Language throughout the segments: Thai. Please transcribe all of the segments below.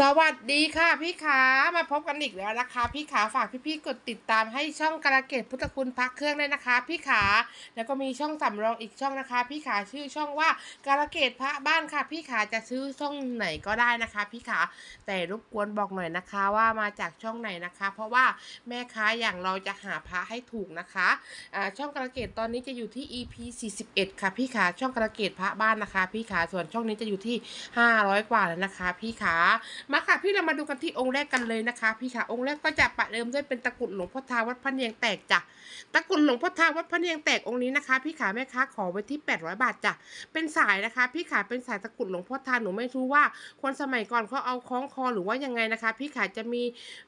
สวัสดีค่ะพี่ขามาพบกันอีกแล้วนะคะ พี่ขาฝากพี่ๆกดติดตามให้ช่องกระเกตพุทธคุณพักเครื่องด้วยนะคะ พี่ขาแล้วก็มีช่องสำรองอีกช่องนะคะ พี่ขาชื่อช่องว่าการะเกตพระบ้านค่ะ พี่ขาจะซื้อช่องไหนก็ได้นะคะ พี่ขาแต่รบกวนบอกหน่อยนะคะว่ามาจากช่องไหนนะคะ เพราะว่าแม่ค้าอย่างเราจะหาพระให้ถูกนะคะอ่าช่องกระเกตตอนนี้จะอยู่ที่ EP 41 ค่ะ พี่ขาช่องกระเกตพระบ้านนะคะ พี่ขาส่วนช่องนี้จะอยู่ที่ 500 กว่าแล้วนะคะ พี่ขามาค่ะพี่เรามาดูกันที่องค์แรกกันเลยนะคะ พี่ค่ะองค์แรกก็จะประเดิมด้วยเป็นตะกรุดหลวงพ่อทาวัดพระเนียงแตกจ้ะตะกรุดหลวงพ่อทาวัดพระเนียงแตกองค์นี้นะคะ พี่ขาแม่ค้าขอไว้ที่ 800 บาทจ้ะเป็นสายนะคะ พี่ขาเป็นสายตะกรุดหลวงพ่อทาหนูไม่รู้ว่าคนสมัยก่อนเขาเอาคล้องคอหรือว่ายังไงนะคะ พี่ขาจะมี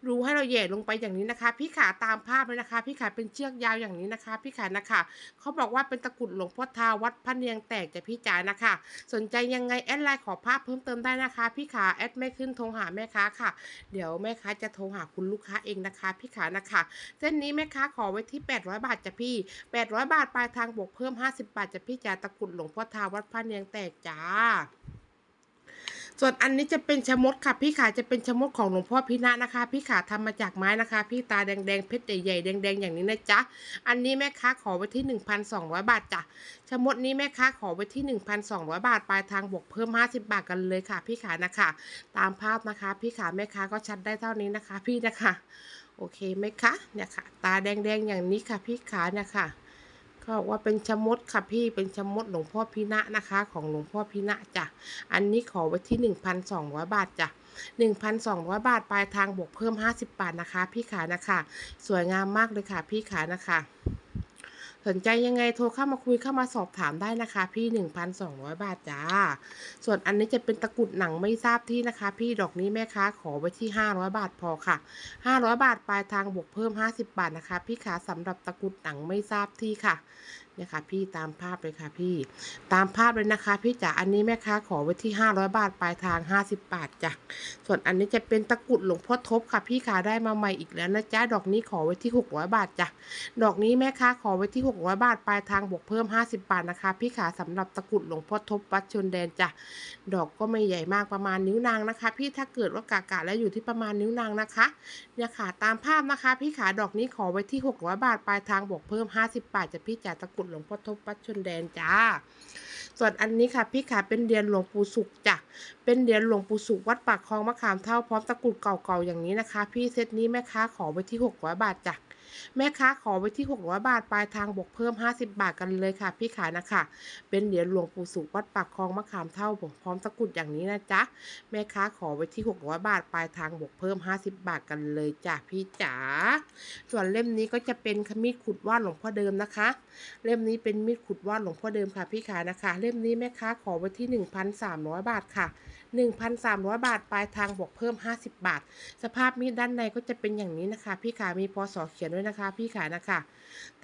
รูให้เราแหย่ลงไปอย่างนี้นะคะ พี่ขาตามภาพเลยนะคะ พี่ขาเป็นเชือกยาวอย่างนี้นะคะ พี่ขานะคะเขาบอกว่าเป็นตะกรุดหลวงพ่อทาวัดพระเนียงแตกจ้ะพี่จ๋านะคะ สนใจยังไงแอดไลน์ขอภาพเพิ่มเติมได้นะคะ พี่ขาแอดไม่ขึ้นโทรรหาแม่ค้าค่ะ เดี๋ยวแม่ค้าจะโทรหาคุณลูกค้าเองนะคะ พี่ขานะคะเส้นนี้แม่ค้าขอไว้ที่ 800 บาทจ้ะพี่ 800 บาทปลายทางบวกเพิ่ม 50 บาทจ้ะพี่จ๋าตะกุดหลวงพ่อทาวัดพระเนียงแตกจ้า ส่วนอันนี้จะเป็นชะมดค่ะพี่ขาจะเป็นชะมดของหลวงพ่อพิณะนะคะ พี่ขาทำมาจากไม้นะคะ พี่ตาแดงๆเพชรใหญ่ๆแดงๆอย่างนี้นะจ๊ะอันนี้แม่ค้าขอไว้ที่ 1,200 บาทจ้ะชะมดนี้แม่ค้าขอไว้ที่ 1,200 บาทปลายทางบวกเพิ่ม 50 บาทกันเลยค่ะ พี่ขานะคะ ตามภาพนะคะ พี่ขาแม่ค้าก็ชัดได้เท่านี้นะคะ พี่นะคะ โอเคไหมคะเนี่ยค่ะ ตาแดงๆอย่างนี้ค่ะ พี่ขาเนี่ยค่ะ ก็บอกว่าเป็นชมดค่ะพี่เป็นชมดหลวงพ่อพิณะนะคะ ของหลวงพ่อพิณะจ้ะอันนี้ขอไว้ที่ 1,200 บาทจ้ะ1,200 บาท ปลายทางบวกเพิ่ม 50 บาทนะคะ พี่ขานะคะ สวยงามมากเลยค่ะ พี่ขานะคะ สนใจยังไงโทรเข้ามาคุยเข้ามาสอบถามได้นะคะ พี่ 1,200 บาทจ้า ส่วนอันนี้จะเป็นตะกุดหนังไม่ทราบที่นะคะ พี่ดอกนี้แม่ค้าขอไว้ที่ 500 บาทพอค่ะ 500 บาทปลายทางบวกเพิ่ม 50 บาทนะคะ พี่ขาสำหรับตะกุดหนังไม่ทราบที่ค่ะ นี่ยค่ะพี่ตามภาพเลยค่ะพี่ ตามภาพเลยนะคะ พี่จ๋าอันนี้แม่ค้าขอไว้ที่ 500 บาทปลายทาง 50 บาทจ้ะส่วนอันนี้จะเป็นตะกุดหลวงพ่อทบค่ะ พี่ขาได้มาใหม่อีกแล้วนะจ๊ะดอกนี้ขอไว้ที่ 600 บาทจ้ะดอกนี้แม่ค้าขอไว้ที่ 600 บาทปลายทางบวกเพิ่ม 50 บาทนะคะ พี่ขาสำหรับตะกุดหลวงพ่อทบวัดชนแดนจ้ะดอกก็ไม่ใหญ่มากประมาณนิ้วนางนะคะ พี่ถ้าเกิดว่ากากะแล้วอยู่ที่ประมาณนิ้วนางนะคะเนี่ยค่ะตามภาพนะคะ พี่ขาดอกนี้ขอไว้ที่ 600 บาทปลายทางบวกเพิ่ม 50 บาทจะพี่จ๋าตะกุดรุดหลวงพ่อทบวัดชนแดนจ้า ส่วนอันนี้ค่ะพี่ขาเป็นเหรียญหลวงปู่สุขจ้ะ เป็นเหรียญหลวงปู่สุขวัดปากคลองมะขามเท่าพร้อมตะกรุดเก่าๆอย่างนี้นะคะ พี่เซตนี้แม่ค้าขอไว้ที่600บาทจ้ะ แม่ค้าขอไว้ที่ 600 บาท ปลายทางบวกเพิ่ม 50 บาทกันเลยค่ะ พี่ขานะคะ เป็นเหรียญหลวงปู่สุวัดปากคลองมะขามเท่าพร้อมตะกุดอย่างนี้นะจ๊ะ แม่ค้าขอไว้ที่ 600 บาท ปลายทางบวกเพิ่ม 50 บาทกันเลยจ้ะพี่จ๋า ส่วนเล่มนี้ก็จะเป็นขมีดขุดวาดหลวงพ่อเดิมนะคะ เล่มนี้เป็นมีดขุดวาดหลวงพ่อเดิมค่ะพี่ขานะคะ เล่มนี้แม่ค้าขอไว้ที่ 1,300 บาทค่ะ 1,300 บาท ปลายทางบวกเพิ่ม 50 บาท สภาพมีดด้านในก็จะเป็นอย่างนี้นะคะ พี่ขามีพศเขียนด้วยนะคะ พี่ขานะคะ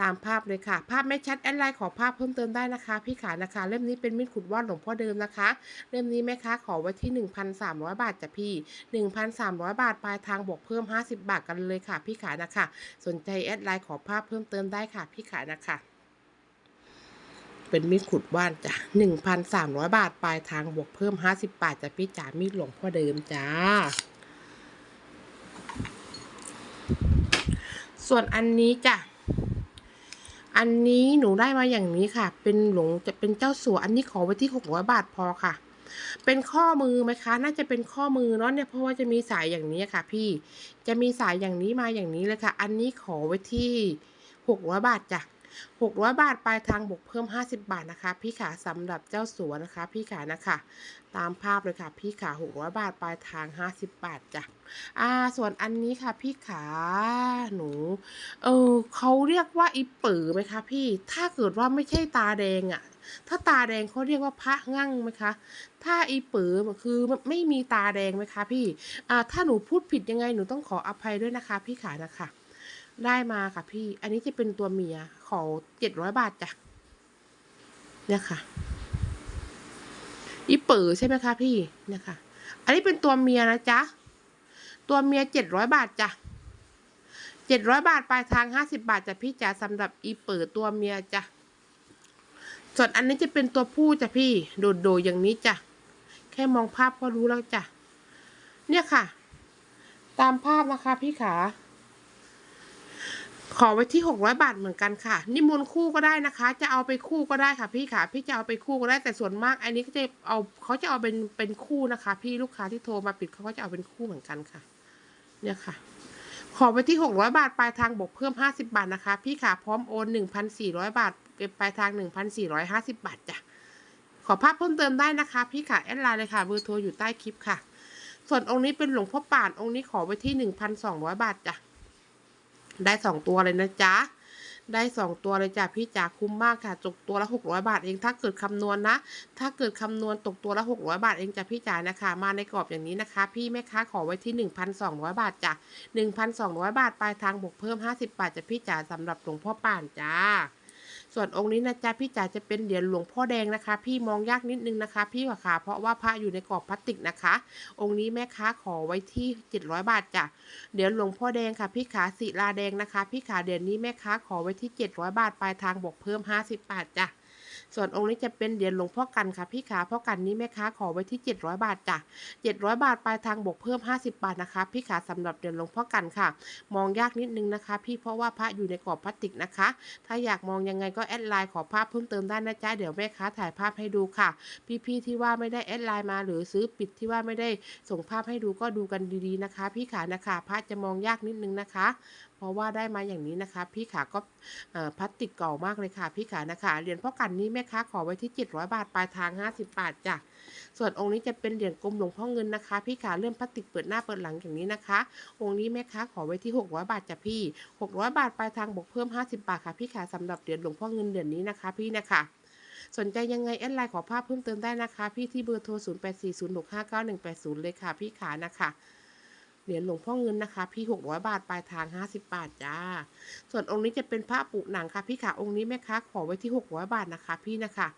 ตามภาพเลยค่ะ ภาพไม่ชัดแอดไลน์ขอภาพเพิ่มเติมได้นะคะ พี่ขานะคะ เล่มนี้เป็นมีดขุดวาดหลวงพ่อเดิมนะคะ เล่มนี้แม่ค้าขอไว้ที่ 1,300 บาทจ้ะพี่ 1,300 บาท ปลายทางบวกเพิ่ม 50 บาทกันเลยค่ะ พี่ขานะคะ สนใจแอดไลน์ขอภาพเพิ่มเติมได้ค่ะ พี่ขานะคะ เป็นมีดขุดว่านจ้ะหนึ่งพันสามร้อยบาท ปลายทางบวกเพิ่มห้าสิบบาทจ้ะพี่จ๋ามีดหลวงพ่อเดิมจ้า ส่วนอันนี้จ้ะ อันนี้หนูได้มาอย่างนี้ค่ะ เป็นหลวงจะเป็นเจ้าสัว อันนี้ขอไว้ที่หกร้อยบาทพอค่ะ เป็นข้อมือไหมคะ น่าจะเป็นข้อมือเนาะเนี่ย เพราะว่าจะมีสายอย่างนี้ค่ะ พี่ จะมีสายอย่างนี้มาอย่างนี้เลยค่ะ อันนี้ขอไว้ที่หกร้อยบาทจ้ะ หกร้อยบาทปลายทางบวกเพิ่มห้าสิบบาทนะคะ พี่ขาสำหรับเจ้าสัวนะคะ พี่ขานะคะ ตามภาพเลยค่ะ พี่ขาหกร้อยบาทปลายทางห้าสิบบาทจ้ะอ่าส่วนอันนี้ค่ะพี่ขาหนู เออเขาเรียกว่าอีป๋อไหมคะพี่ ถ้าเกิดว่าไม่ใช่ตาแดงอะ่ะถ้าตาแดงเขาเรียกว่าพระงั่งไหมคะ ถ้าอีป๋อคือไม่มีตาแดงไหมคะพี่ อ่า ถ้าหนูพูดผิดยังไงหนูต้องขออภัยด้วยนะคะ พี่ขานะคะ ได้มาค่ะพี่ อันนี้จะเป็นตัวเมียขอเจ็ดร้อยบาทจ้ะ เนี่ยค่ะอีเป๋อใช่ไหมคะพี่ เนี่ยค่ะ อันนี้เป็นตัวเมียนะจ๊ะ ตัวเมียเจ็ดร้อยบาทจ้ะเจ็ดร้อยบาทปลายทางห้าสิบบาทจ้ะพี่จ๋าสำหรับอีเป๋อตัวเมียจ้ะ ส่วนอันนี้จะเป็นตัวผู้จ้ะพี่ โดดๆอย่างนี้จ้ะ แค่มองภาพก็รู้แล้วจ้ะ เนี่ยค่ะ ตามภาพนะคะพี่ขา ขอไว้ที่หกร้อยบาทเหมือนกันค่ะ นิมนต์คู่ก็ได้นะคะ จะเอาไปคู่ก็ได้ค่ะพี่ขาพี่จะเอาไปคู่ก็ได้แต่ส่วนมาก อันนี้ก็จะเอาเขาจะเอาเป็นเป็นคู่นะคะ พี่ลูกค้าที่โทรมาปิดเขาก็จะเอาเป็นคู่เหมือนกันค่ะ เนี่ยค่ะ ขอไปที่หกร้อยบาทปลายทางบวกเพิ่มห้าสิบาทนะคะ พี่ขาพร้อมโอนหนึ่งพันสี่ร้อยบาทเก็บปลายทางหนึ่งพันสี่ร้อยห้าสิบาทจ้ะขอภาพเพิ่มเติมได้นะคะ พี่ขาแอดไลน์เลยค่ะเบอร์โทรอยู่ใต้คลิปค่ะ ส่วนองค์นี้เป็นหลวงพ่อป่านองค์นี้ขอไว้ที่หนึ่งพันสองร้อยบาทจ้ะ ได้สองตัวเลยนะจ๊ะได้สองตัวเลยจ้ะพี่จ๋าคุ้มมากค่ะตกตัวละหกร้อยบาทเองถ้าเกิดคำนวณนะ ถ้าเกิดคำนวณตกตัวละหกร้อยบาทเองจ้ะพี่จ๋านะคะ มาในกรอบอย่างนี้นะคะ พี่แม่ค้าขอไว้ที่หนึ่งพันสองร้อยบาทจ้ะหนึ่งพันสองร้อยบาทปลายทางบวกเพิ่มห้าสิบบาทจ้ะพี่จ๋าสำหรับหลวงพ่อป่านจ้า ส่วนองค์นี้นะจ๊ะพี่จ๋าจะเป็นเหรียญหลวงพ่อแดงนะคะ พี่มองยากนิดนึงนะคะ พี่ค่ะค่ะเพราะว่าพระอยู่ในกรอบพลาสติกนะคะ องค์นี้แม่ค้าขอไว้ที่เจ็ดร้อยบาทจ้ะเดี๋ยญหลวงพ่อแดงค่ะ พี่ขาศิลาแดงนะคะ พี่ขาเดี๋ยญนี้แม่ค้าขอไว้ที่ 700 บาทปลายทางบวกเพิ่ม 50 บาทจ้ะ ส่วนองค์นี้จะเป็นเหรียญหลวงพ่อกันค่ะพี่ขาพ่อกันนี้แม่ค้าขอไว้ที่ 700 บาทจ้ะ700 บาทปลายทางบวกเพิ่ม 50 บาทนะคะพี่ขาสำหรับเหรียญหลวงพ่อกันค่ะ มองยากนิดนึงนะคะ พี่เพราะว่าพระอยู่ในกรอบพลาสติกนะคะ ถ้าอยากมองยังไงก็แอดไลน์ขอภาพเพิ่มเติมได้นะจ๊ะเดี๋ยวแม่ค้าถ่ายภาพให้ดูค่ะ พี่ๆที่ว่าไม่ได้แอดไลน์มา หรือซื้อปิดที่ว่าไม่ได้ส่งภาพให้ดูก็ดูกันดีๆนะคะ พี่ขานะคะพระจะมองยากนิดนึงนะคะ เพราะว่าได้มาอย่างนี้นะคะ พี่ขาก็พลาสติกเก่ามากเลยค่ะ พี่ขานะคะเหรียญพ่อกันนี้แม่ค้าขอไว้ที่ 700 บาทปลายทาง 50 บาทจ้ะส่วนองค์นี้จะเป็นเหรียญกลมหลวงพ่อเงินนะคะ พี่ขาเลื่อนพลาสติกเปิดหน้าเปิดหลังอย่างนี้นะคะ องค์นี้แม่ค้าขอไว้ที่ 600 บาทจ้ะพี่ 600 บาทปลายทางบวกเพิ่ม 50 บาทค่ะ พี่ขาสำหรับเหรียญหลวงพ่อเงินเหรียญนี้นะคะ พี่นะคะสนใจยังไงแอดไลน์ขอภาพเพิ่มเติมได้นะคะ พี่ที่เบอร์โทร 0840659180 เลยค่ะ พี่ขานะคะ เหรียญหลวงพ่อเงินนะคะพี่หกร้อยบาทปลายทางห้าสิบาทจ้า ส่วนองค์นี้จะเป็นพระปุหนังค่ะพี่ขาองค์นี้แม่ค้าขอไว้ที่หกร้อยบาทนะคะ พี่นะคะ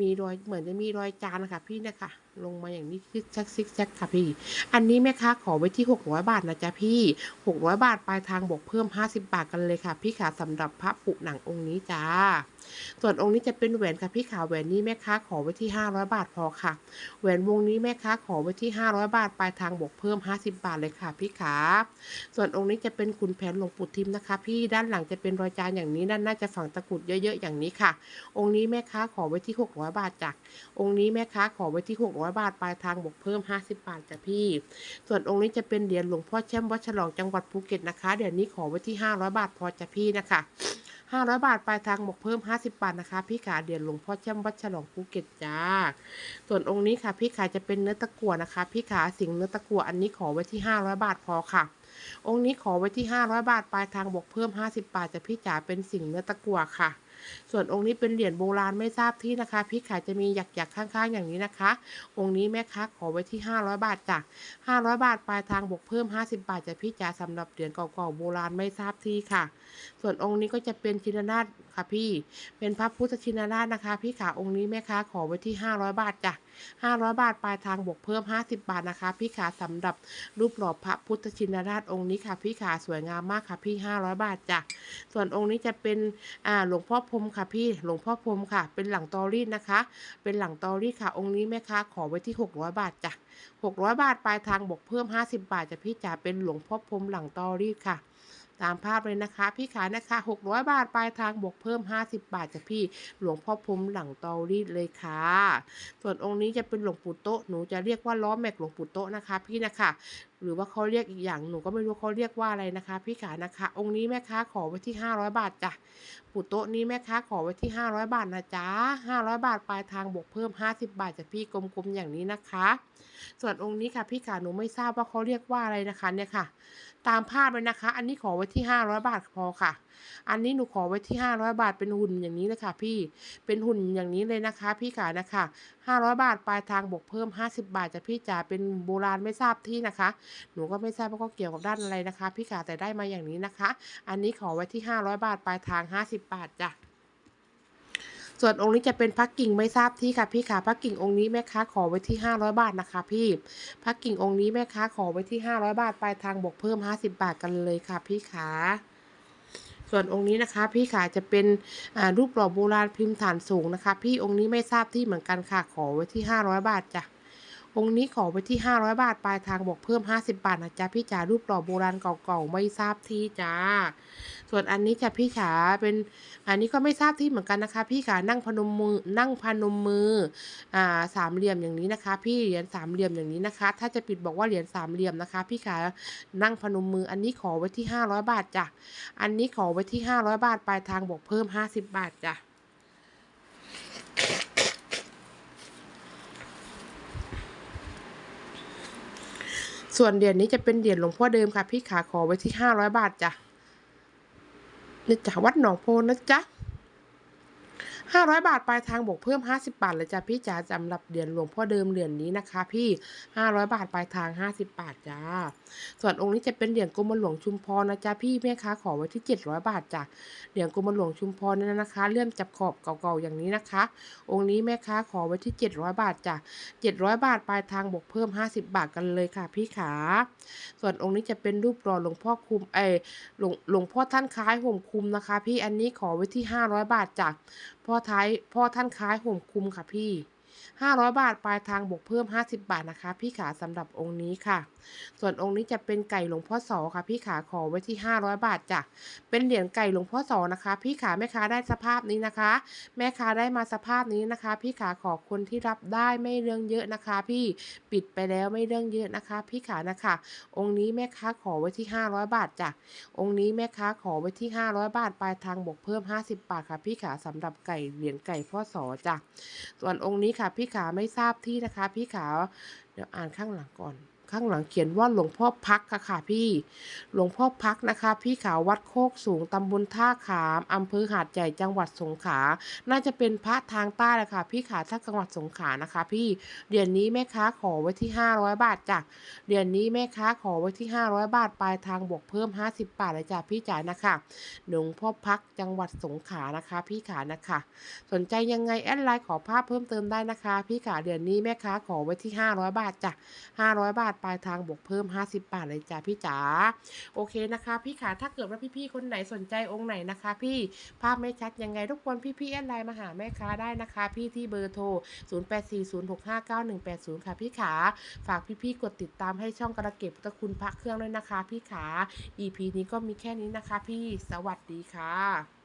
มีรอยเหมือนจะมีรอยจานนะคะพี่นะคะ ลงมาอย่างนี้ซิกแซกซิกแซกค่ะพี่ อันนี้แม่ค้าขอไว้ที่ 600 บาทนะจ๊ะพี่ 600 บาทปลายทางบวกเพิ่ม 50 บาทกันเลยค่ะ พี่ขาสำหรับพระปุหนังองค์นี้จ้า ส่วนองค์นี้จะเป็นแหวนค่ะพี่ขาแหวนนี้แม่ค้าขอไว้ที่ 500 บาทพอค่ะ แหวนวงนี้แม่ค้าขอไว้ที่ 500 บาทปลายทางบวกเพิ่ม 50 บาทเลยค่ะพี่ขาส่วนองค์นี้จะเป็นขุนแผนหลวงปู่ทิมนะคะ พี่ด้านหลังจะเป็นรอยจานอย่างนี้ด้านหน้าจะฝังตะกรุดเยอะๆอย่างนี้ค่ะ องค์นี้แม่ค้าขอไว้ที่ 600 บาทจ้ะองค์นี้แม่ค้าขอไว้ที่ 600บาท ปลายทางบวกเพิ่ม 50 บาทจ้ะพี่ ส่วนองค์นี้จะเป็นเหรียญหลวงพ่อแช่มวัดฉลองจังหวัดภูเก็ตนะคะ เดี๋ยวนี้ขอไว้ที่ 500 บาทพอจ้ะพี่นะคะ500 บาทปลายทางบวกเพิ่ม 50 บาทนะคะ พี่ขาเดี๋ยวหลวงพ่อแช่มวัดฉลองภูเก็ตจ้า ส่วนองค์นี้ค่ะ พี่ขาจะเป็นเนื้อตะกั่วนะคะ พี่ขาสิงเนื้อตะกั่วอันนี้ขอไว้ที่ 500 บาทพอค่ะ องค์นี้ขอไว้ที่ 500 บาทปลายทางบวกเพิ่ม 50 บาทจะพี่จ๋าเป็นสิงเนื้อตะกั่วค่ะ ส่วนองค์นี้เป็นเหรียญโบราณไม่ทราบที่นะคะพี่ขายจะมีหยักๆข้างๆ อย่างนี้นะคะ องค์นี้แม่ค้าขอไว้ที่ 500 บาทจ้ะ500 บาทปลายทางบวกเพิ่ม 50 บาทจะพี่จ๋าสำหรับเหรียญเก่าๆโบราณไม่ทราบที่ค่ะ ส่วนองค์นี้ก็จะเป็นชินนาถ ค่ะพี่ เป็นพระพุทธชินราชนะคะ พี่ขาองค์นี้แม่ค้าขอไว้ที่ 500 บาทจ้ะ500 บาทปลายทางบวกเพิ่ม 50 บาทนะคะ พี่ขาสำหรับรูปหล่อพระพุทธชินราชองค์นี้ค่ะ พี่ขาสวยงามมากค่ะพี่ 500 บาทจ้ะส่วนองค์นี้จะเป็นอ่าหลวงพ่อพรมค่ะพี่หลวงพ่อพรมค่ะ เป็นหลังตอรี่นะคะ เป็นหลังตอรี่ค่ะ องค์นี้แม่ค้าขอไว้ที่ 600 บาทจ้ะ600 บาทปลายทางบวกเพิ่ม 50 บาทจะพี่จ๋าเป็นหลวงพ่อพรมหลังตอรี่ค่ะ ตามภาพเลยนะคะ พี่ขายนะคะ 600 บาทปลายทางบวกเพิ่ม 50 บาทจ้ะพี่หลวงพ่อพรมหลังตอรีดเลยค่ะ ส่วนองค์นี้จะเป็นหลวงปู่โตหนูจะเรียกว่าล้อแม็กหลวงปู่โตนะคะ พี่นะคะหรือว่าเขาเรียกอีกอย่างหนูก็ไม่รู้เขาเรียกว่าอะไรนะคะ พี่ขานะคะ องค์นี้แม่ค้าขอไว้ที่ 500 บาทจ้ะปู่โตะนี้แม่ค้าขอไว้ที่ 500 บาทนะจ๊ะ500 บาทปลายทางบวกเพิ่ม 50 บาทจากพี่กลมๆอย่างนี้นะคะ ส่วนองค์นี้ค่ะ พี่ขาหนูไม่ทราบว่าเขาเรียกว่าอะไรนะคะเนี่ยค่ะ ตามภาพเลยนะคะ อันนี้ขอไว้ที่ 500 บาทพอค่ะ อันนี้หนูขอไว้ที่ 500 บาทเป็นหุ่นอย่างนี้เลยค่ะพี่เป็นหุ่นอย่างนี้เลยนะคะ พี่ขานะคะ500 บาทปลายทางบวกเพิ่ม 50 บาทจะพี่จ๋าเป็นโบราณไม่ทราบที่นะคะ หนูก็ไม่ทราบว่าเขาเกี่ยวกับด้านอะไรนะคะ พี่ขาแต่ได้มาอย่างนี้นะคะ อันนี้ขอไว้ที่ 500 บาทปลายทาง 50 บาทจ้ะส่วนองค์นี้จะเป็นพักกิ่งไม่ทราบที่ค่ะพี่ขาพักกิ่งองค์นี้แม่ค้าขอไว้ที่ 500 บาทนะคะ พี่พักกิ่งองค์นี้แม่ค้าขอไว้ที่ 500 บาทปลายทางบวกเพิ่ม 50 บาทกันเลยค่ะพี่ขา ส่วนองค์นี้นะคะ พี่ขาจะเป็นรูปหล่อโบราณพิมพ์ฐานสูงนะคะ พี่องค์นี้ไม่ทราบที่เหมือนกันค่ะขอไว้ที่ 500 บาทจ้ะ องค์นี้ขอไปที่ 500 บาท ปลายทางบวกเพิ่ม 50 บาทนะจ๊ะพี่จ๋ารูปหล่อโบราณเก่าๆไม่ทราบที่จ้า ส่วนอันนี้จ้ะพี่ขาเป็นอันนี้ก็ไม่ทราบที่เหมือนกันนะคะ พี่ขานั่งพนมมือนั่งพนมมืออ่าสามเหลี่ยมอย่างนี้นะคะ พี่เหรียญสามเหลี่ยมอย่างนี้นะคะ ถ้าจะปิดบอกว่าเหรียญสามเหลี่ยมนะคะ พี่ขานั่งพนมมือ อันนี้ขอไว้ที่ 500 บาทจ้ะอันนี้ขอไว้ที่ 500 บาท ปลายทางบวกเพิ่ม 50 บาทจ้ะ ส่วนเหรียญนี้จะเป็นเหรียญหลวงพ่อเดิมค่ะ พี่ขาขอไว้ที่ห้าร้อยบาทจ้ะนี่จ้ะวัดหนองโพนะจ๊ะ 500 บาทปลายทางบวกเพิ่ม 50 บาทเลยจ้ะพี่จ๋าสำหรับเหรียญหลวงพ่อเดิมเหรียญนี้นะคะ พี่ 500 บาทปลายทาง 50 บาทจ้า ส่วนองค์นี้จะเป็นเหรียญกรมหลวงชุมพรนะจ๊ะพี่แม่ค้าขอไว้ที่ 700 บาทจ้ะเหรียญกรมหลวงชุมพรนั่นนะคะ เลื่อมจับขอบเก่าๆอย่างนี้นะคะ องค์นี้แม่ค้าขอไว้ที่ 700 บาทจ้ะ700 บาทปลายทางบวกเพิ่ม 50 บาทกันเลยค่ะ พี่ขา ส่วนองค์นี้จะเป็นรูปหล่อหลวงพ่อคุมเอหลวงหลวงพ่อท่านคล้ายห่มคุมนะคะ พี่อันนี้ขอไว้ที่ 500 บาทจ้ะพ่อท้ายพ่อท่านคล้ายห่มคุมค่ะพี่ 500 บาทปลายทางบวกเพิ่ม 50 บาทนะคะ พี่ขาสำหรับองค์นี้ค่ะ ส่วนองค์นี้จะเป็นไก่หลวงพ่อสอค่ะ พี่ขาขอไว้ที่ 500 บาทจ้ะเป็นเหรียญไก่หลวงพ่อสอนะคะ พี่ขาแม่ค้าได้สภาพนี้นะคะ แม่ค้าได้มาสภาพนี้นะคะ พี่ขาขอคนที่รับได้ไม่เรื่องเยอะนะคะ พี่ปิดไปแล้วไม่เรื่องเยอะนะคะ พี่ขานะคะ องค์นี้แม่ค้าขอไว้ที่ 500 บาทจ้ะองค์นี้แม่ค้าขอไว้ที่ 500 บาทปลายทางบวกเพิ่ม 50 บาทค่ะ พี่ขาสำหรับไก่เหรียญไก่พ่อสอจ้ะส่วนองค์นี้ค่ะพี่ขาไม่ทราบที่นะคะ พี่ขาเดี๋ยวอ่านข้างหลังก่อน ข้างหลังเขียนว่าหลวงพ่อพักค่ะค่ะพี่ หลวงพ่อพักนะคะ พี่ขาววัดโคกสูงตำบลท่าขามอำเภอหาดใหญ่จังหวัดสงขลา น่าจะเป็นพระทางใต้แหละค่ะพี่ขาถ้าจังหวัดสงขลานะคะ พี่เหรียญนี้แม่ค้าขอไว้ที่ 500 บาทจ้ะเหรียญนี้แม่ค้าขอไว้ที่ 500 บาทปลายทางบวกเพิ่ม 50 บาทเลยจ้ะพี่จ๋านะคะ หลวงพ่อพักจังหวัดสงขลานะคะ พี่ขานะคะ สนใจยังไงแอดไลน์ขอภาพเพิ่มเติมได้นะคะ พี่ขาเหรียญนี้แม่ค้าขอไว้ที่ 500 บาทจ้ะ500 บาทปลายทางบวกเพิ่ม 50 บาทเลยจ้ะพี่จ๋าโอเคนะคะ พี่ขาถ้าเกิดว่าพี่ๆคนไหนสนใจองค์ไหนนะคะ พี่ภาพไม่ชัดยังไงทุกคนพี่ๆแอดไลน์มาหาแม่ค้าได้นะคะ พี่ที่เบอร์โทร 0840659180 ค่ะพี่ขาฝากพี่ๆกดติดตามให้ช่องกระเก็บพุทธคุณพระเครื่องด้วยนะคะ พี่ขา EP นี้ก็มีแค่นี้นะคะ พี่สวัสดีค่ะ